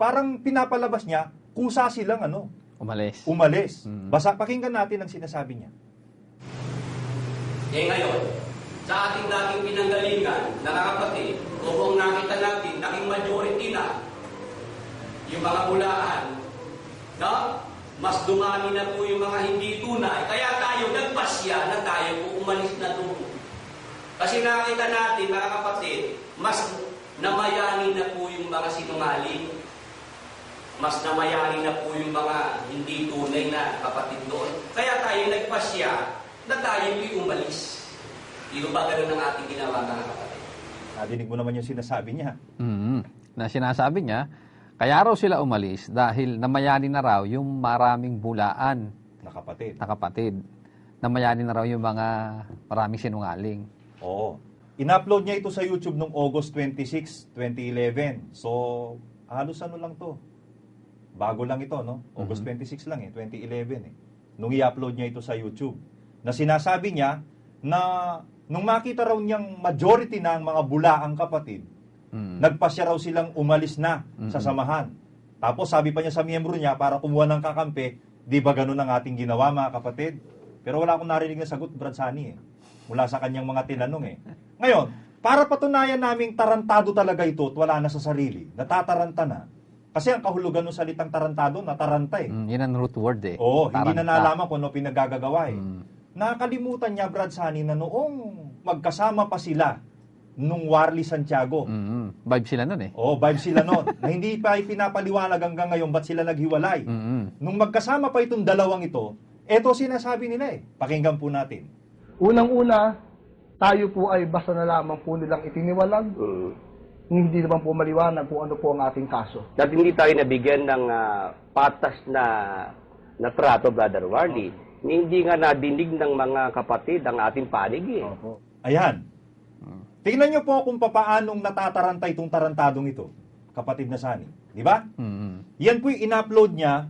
parang pinapalabas niya, kusa silang ano, Umalis. umalis. Mm. Basta pakinggan natin ang sinasabi niya. Eh ngayon, sa ating dating pinanggalingan, nakakapatid, kung nakita natin, naging majority na yung mga bulaan, no? mas dumami na po yung mga hindi tunay. Kaya tayo nagpasya na tayo po umalis na doon. Kasi nakita natin, mga kapatid, mas namayani na po yung mga sinungaling. Mas namayani na po yung mga hindi tunay na kapatid doon. Kaya tayo nagpasya na tayo umalis. Di ba ganun ang ating ginawa, mga kapatid? Nadinig mo naman yung sinasabi niya. Mm. Na sinasabi niya, kaya raw sila umalis dahil namayani na raw yung maraming bulaan na kapatid. na kapatid. Namayani na raw yung mga maraming sinungaling. Oo. In-upload niya ito sa YouTube noong August 26, 2011. So, halos ano lang to. Bago lang ito, no? August 26 lang eh, 2011 eh. Nung i-upload niya ito sa YouTube. Na sinasabi niya na nung makita raw niyang majority na ang mga bulaang kapatid, Mm. nagpasya raw silang umalis na sa Mm-mm. samahan. Tapos sabi pa niya sa miyembro niya para kumuha ng kakampi, di ba ganun ang ating ginawa mga kapatid? Pero wala akong narinig na sagot, Brad Sani eh. Mula sa kanyang mga tinanong eh. Ngayon, para patunayan naming tarantado talaga ito at wala na sa sarili, natataranta na. Kasi ang kahulugan ng salitang tarantado, nataranta eh. Mm, yun ang root word eh. Oo, hindi na Taranta. nalaman kung ano pinagagagawa eh. Mm. Nakakalimutan niya, Brad Sani, na noong magkasama pa sila nung Warley Santiago, Mm-mm. Vibe sila nun eh. Oo, vibe sila noon. na hindi pa ipinapaliwanag hanggang ngayon ba't sila naghiwalay. Mm-mm. Nung magkasama pa itong dalawang ito, eto sinasabi nila eh. Pakinggan po natin. Unang-una, tayo po ay basta na lamang po nilang itiniwalag. Hindi naman po maliwanag kung ano po ang ating kaso. At hindi tayo nabigyan ng ah, patas na na trato, Brother Wardy. Hindi nga nadinig ng mga kapatid ang ating panig eh. Ayan. Tingnan niyo po kung papaanong natataranta itong tarantadong ito, kapatid na Sani. Di ba? Mm-mm. Yan po yung in-upload niya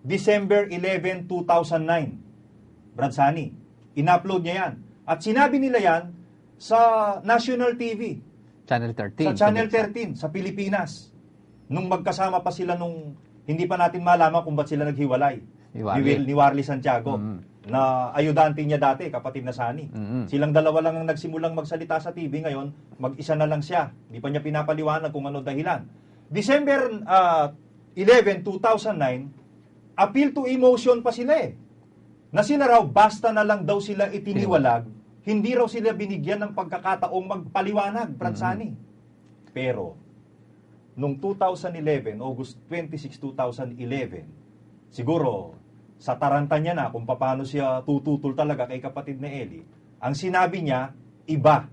December 11, 2009. Brad Sani. In-upload niya yan. At sinabi nila yan sa National TV. Channel 13. Sa Channel 13, sa Pilipinas. Nung magkasama pa sila nung hindi pa natin malaman kung ba't sila naghiwalay. Ni. Will, ni Warley Santiago. Mm. Na ayudante niya dati, kapatid na Sani. Mm-mm. Silang dalawa lang ang nagsimulang magsalita sa TV ngayon, mag-isa na lang siya. Hindi pa niya pinapaliwanag kung ano dahilan. December ah, 11, 2009, appeal to emotion pa sila eh. Na sila raw, basta na lang daw sila itiniwalag, hindi raw sila binigyan ng pagkakataong magpaliwanag, Pransani. Pero, nung 2011, August 26, 2011, siguro, sa taranta niya na kung paano siya tututol talaga kay kapatid na Eli, ang sinabi niya, iba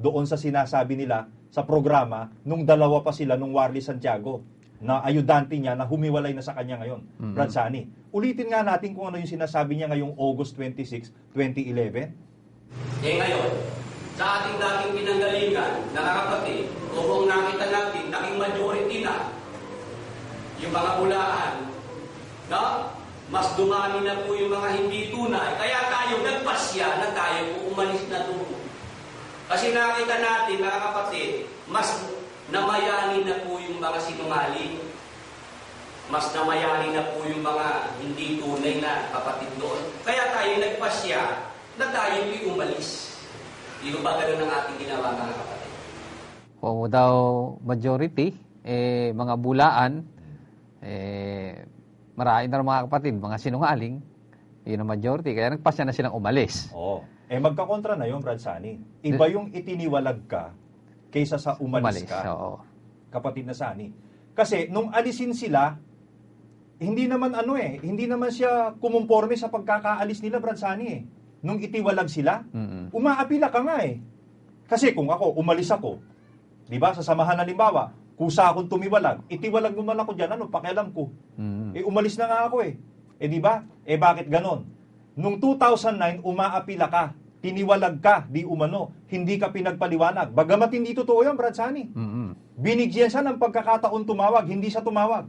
doon sa sinasabi nila sa programa nung dalawa pa sila nung Warley Santiago na ayudante niya na humiwalay na sa kanya ngayon, Mhm. Brad Sani. Ulitin nga natin kung ano yung sinasabi niya ngayong August 26, 2011. Eh ngayon, sa ating dating pinanggalingan, nakakapatid, kung nakita natin, naging majority na yung mga bulaan, no? mas dumami na po yung mga hindi tunay. Kaya tayo nagpasya na tayo po umalis na doon. Kasi nakita natin, mga kapatid, mas namayani na po yung mga sinungaling. Mas namayani na po yung mga hindi tunay na kapatid doon. Kaya tayo nagpasya na tayo po'y umalis. Di ba ganun ang ating ginawa, mga kapatid? Kung daw majority, eh, mga bulaan, eh, marami na mga kapatid, mga sinungaling, yun ang majority. Kaya nagpasya na silang umalis. Oo. Eh magkakontra na yun, Brad Sani. Iba yung itiniwalag ka kaysa sa umalis, ka. Oo. kapatid na Sani. Kasi nung alisin sila, hindi naman ano eh, hindi naman siya kumumporme sa pagkakaalis nila, Brad Sani eh. Nung itiwalag sila, Mm-mm. umaapila ka nga eh. Kasi kung ako, umalis ako, di ba, sa samahan halimbawa, kusa akong tumiwalag, itiwalag mo man ako dyan, ano, pakialam ko. Mm-mm. Eh, umalis na nga ako eh. Eh, di ba? Eh, bakit ganon? Nung 2009, umaapila ka. Tiniwalag ka, di umano. Hindi ka pinagpaliwanag. Bagamat hindi totoo yan, Brad Sani. Mm-mm. Binigyan siya ng pagkakataon tumawag, hindi siya tumawag.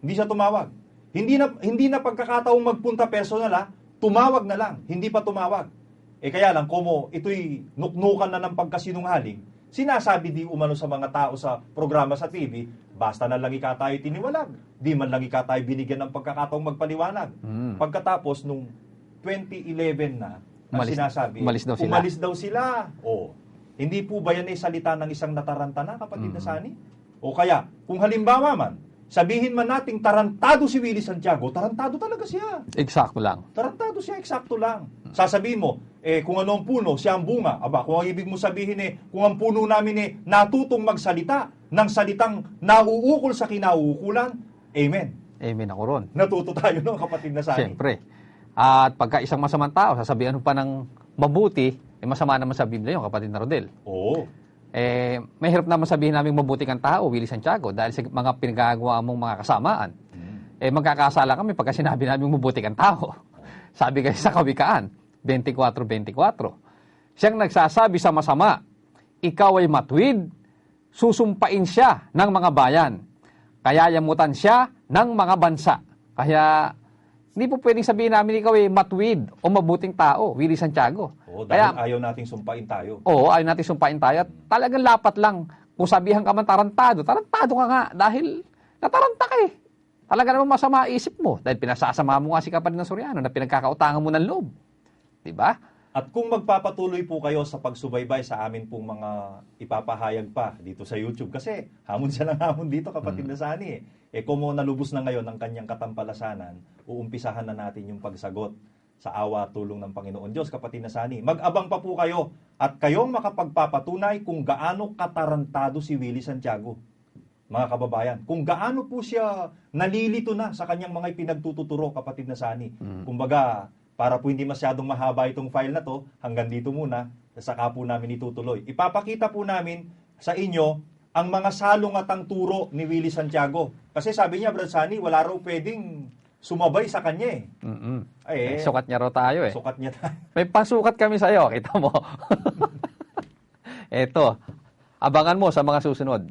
Hindi siya tumawag. Hindi na hindi na pagkakataong magpunta personal ha, tumawag na lang, hindi pa tumawag. Eh kaya lang, kumo ito'y nuknukan na ng pagkasinungaling, Sinasabi di umano sa mga tao sa programa sa TV, basta na lang ika tayo tiniwalag. Di man lang ika tayo binigyan ng pagkakataong magpaliwanag. Mm. Pagkatapos nung 2011 na, Umalis- sinasabi, umalis daw sila. umalis daw sila. O, hindi po ba yan ay salita ng isang nataranta na, kapatid Mm. na Sani? O kaya, kung halimbawa man, sabihin man nating tarantado si Willie Santiago, tarantado talaga siya. Eksakto lang. Tarantado siya, eksakto lang. Sasabihin mo, eh, kung ano ang puno, siya ang bunga. Aba, kung ang ibig mo sabihin eh, kung ang puno namin eh, natutong magsalita ng salitang nauukol sa kinauukulan, amen. Amen ako ron. Natuto tayo no, kapatid na Sani. Siyempre. At pagka isang masamang tao, sasabihan mo pa ng mabuti, eh masama naman sa Biblia yung kapatid na Rodel. Oo. Eh, mahirap naman sabihin namin mabuti kang tao, Willie Santiago, dahil sa mga pinagagawa mong mga kasamaan. Eh, magkakasala kami pagka sinabi namin mabuti kang tao. Sabi kasi sa Kawikaan, 24-24. Siyang nagsasabi sa masama, ikaw ay matwid, susumpain siya ng mga bayan. Kaya yamutan siya ng mga bansa. Kaya, hindi po pwedeng sabihin namin ikaw ay matwid o mabuting tao, Willie Santiago. Oo, Kaya, dahil ayaw nating sumpain tayo. Oo, ayaw natin sumpain tayo. At talagang lapat lang. Kung sabihan ka man tarantado, tarantado ka nga dahil nataranta ka eh. Talaga naman masama isip mo dahil pinasasama mo nga si kapatid ng Soriano na pinagkakautangan mo ng loob. Di ba? At kung magpapatuloy po kayo sa pagsubaybay sa amin pong mga ipapahayag pa dito sa YouTube, kasi hamon siya ng hamon dito kapatid na Sani eh. Eh kung mo nalubos na ngayon ang kanyang katampalasanan, uumpisahan na natin yung pagsagot sa awa at tulong ng Panginoon Diyos, kapatid na Sani. Mag-abang pa po kayo at kayong makapagpapatunay kung gaano katarantado si Willie Santiago. Mga kababayan, kung gaano po siya nalilito na sa kanyang mga pinagtututuro, kapatid na Sani. Kumbaga, para po hindi masyadong mahaba itong file na to, hanggang dito muna, saka po namin itutuloy. Ipapakita po namin sa inyo ang mga salungatang turo ni Willie Santiago. Kasi sabi niya, Brad Sani, wala raw pwedeng sumabay sa kanya eh. Mm-mm. Ay, Eh, sukat niya raw tayo eh. Sukat niya tayo. May pasukat kami sa'yo, kita mo. Eto, abangan mo sa mga susunod.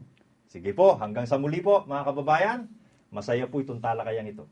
Sige po, hanggang sa muli po, mga kababayan. Masaya po itong talakayang ito.